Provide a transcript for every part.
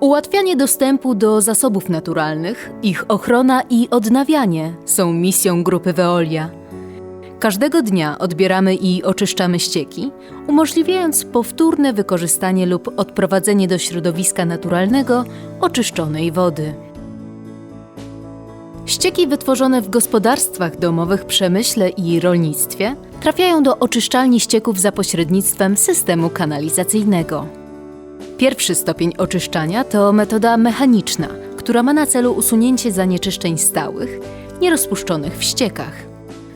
Ułatwianie dostępu do zasobów naturalnych, ich ochrona i odnawianie są misją grupy Veolia. Każdego dnia odbieramy i oczyszczamy ścieki, umożliwiając powtórne wykorzystanie lub odprowadzenie do środowiska naturalnego oczyszczonej wody. Ścieki wytworzone w gospodarstwach domowych, przemyśle i rolnictwie trafiają do oczyszczalni ścieków za pośrednictwem systemu kanalizacyjnego. Pierwszy stopień oczyszczania to metoda mechaniczna, która ma na celu usunięcie zanieczyszczeń stałych, nierozpuszczonych w ściekach.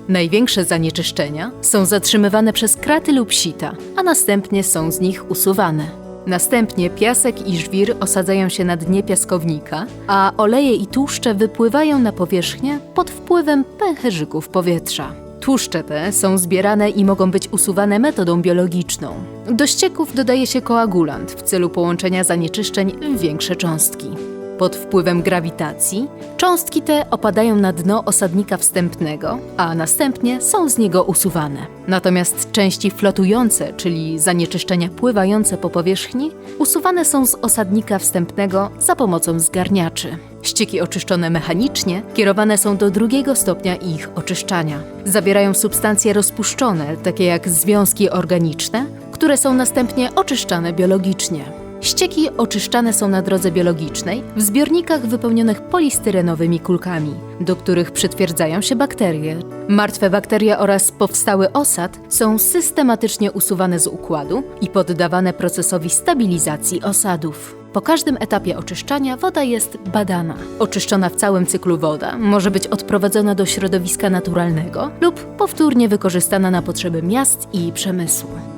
Największe zanieczyszczenia są zatrzymywane przez kraty lub sita, a następnie są z nich usuwane. Następnie piasek i żwir osadzają się na dnie piaskownika, a oleje i tłuszcze wypływają na powierzchnię pod wpływem pęcherzyków powietrza. Tłuszcze te są zbierane i mogą być usuwane metodą biologiczną. Do ścieków dodaje się koagulant w celu połączenia zanieczyszczeń w większe cząstki. Pod wpływem grawitacji cząstki te opadają na dno osadnika wstępnego, a następnie są z niego usuwane. Natomiast części flotujące, czyli zanieczyszczenia pływające po powierzchni, usuwane są z osadnika wstępnego za pomocą zgarniaczy. Ścieki oczyszczone mechanicznie kierowane są do drugiego stopnia ich oczyszczania. Zawierają substancje rozpuszczone, takie jak związki organiczne, które są następnie oczyszczane biologicznie. Ścieki oczyszczane są na drodze biologicznej w zbiornikach wypełnionych polistyrenowymi kulkami, do których przytwierdzają się bakterie. Martwe bakterie oraz powstały osad są systematycznie usuwane z układu i poddawane procesowi stabilizacji osadów. Po każdym etapie oczyszczania woda jest badana. Oczyszczona w całym cyklu woda może być odprowadzona do środowiska naturalnego lub powtórnie wykorzystana na potrzeby miast i przemysłu.